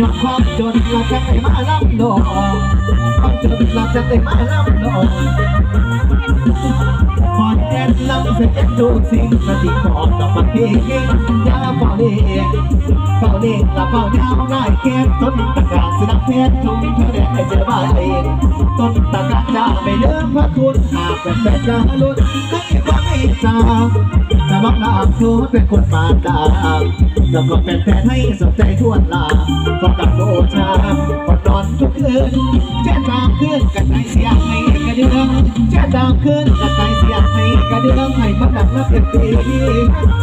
ยอดความจนเราจะไม่มาลำดอกความจนเราจะไม่มาลำดอกขอแนะนำเสียทุกสิ่งสติขอดอกมาเพลงยาเฝ้าเล่ เฝ้าเล่ละเฝ้ายาง่ายแค่ต้นตะกาสนับเพชรทุ่งเธอแดนเจอบ้านเองต้นตะการจะไม่เลืมพระคุณหากเป็นแฟนจะลุ้นให้ความเมตตาจะบอกลาคูเป็นคนมาดาแล้วก็เป็นแฟนให้สนใจทั่วลาก็กับโลชาพอนอนทุกคืนแจ้งตามคืนกันใจเสียงให้กระเดืองแจ้งตามคืนกันใจเสีย งให้กระเดืองให้มันดังและเปลี่ยนปี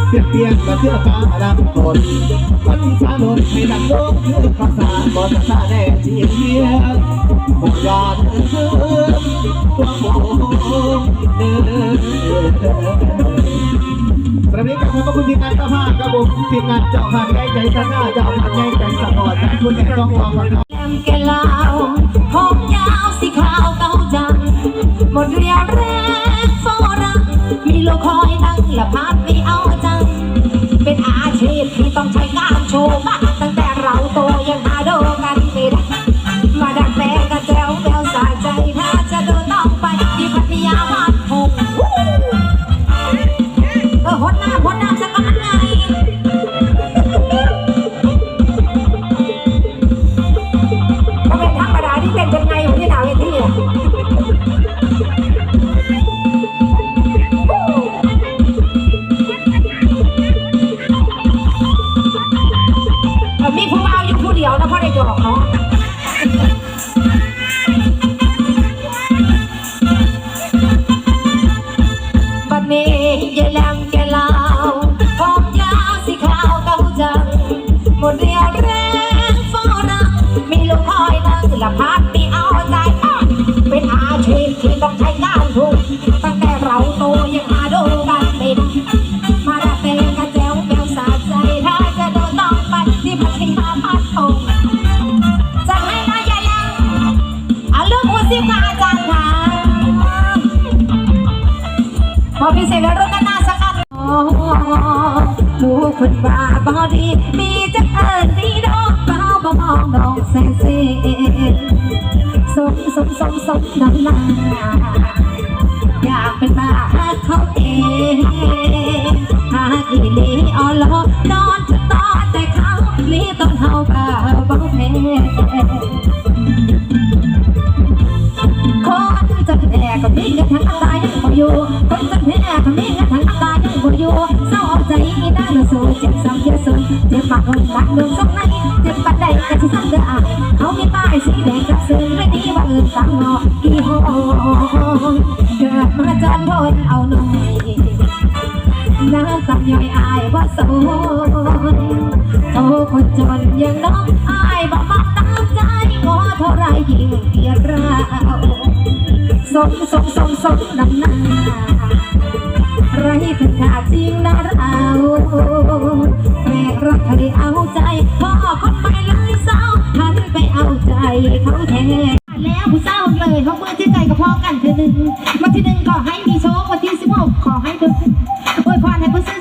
เปลี่ยนเปลี่ยนกระเทือฟ้าดำคนคนสาลนให้ดังโลกคือภาษาบอสาแน่เจียงเยียงบอกยาเธอตัวโมเดินสวัสดีครับขอบคุณทีมงานเจ้าภาพครับผมทีมงานเจ้าภาพใจใจสง่าเจ้าภาพใจใจสปอร์ตคุณแม่ต้องฟังฟังแหลมแกลา คอยตั้งละพัด พอพิเศษรุ่นหน้าสักกันลูกคุณบ้าบอดีมีจะเอิญดีดอกเบาบ่มองดองแสนเซสมสมสมสมน้ำหน้าอยากเป็นบ้าเขาเองหากอีลีออลอน้อง ก็มีเงินทั้งตายยังบ่อยู่คนจะแพ้ก็มีเงินทั้งตายยังบ่อยู่เศร้าใจอีด้านสู้เจ็บซ้ำเยอะสุดเจ็บปากคนรักดูสงในเจ็บปัดใดก็สิซ้ำเด้ออาเขามีป้ายสีแดงกับซื้อไม่ดีว่าอื่นต่างงออีโหเกิดมาจนทนเอาหน่อยน้ำตาย่อยอายว่าโซนโตคนจนยังน้องอายบอกมาตาใจขอเท่าไรยิ่งเกลียดเรา สมสมสมสมน้ำหน้าไรคุณค่าจริงนะเราแม่รักให้เอาใจพ่อคนใหม่เลยเศร้าหันไปเอาใจเขาแทนแล้วผู้เศร้าเลยเขาเมื่อที่ใจกับพ่อกันเธอหนึ่งวันที่หนึ่งขอให้มีโชควันที่สิบหกขอให้เธออวยพรให้ผู้ซื้อ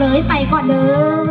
เลยไปก่อนเด้อ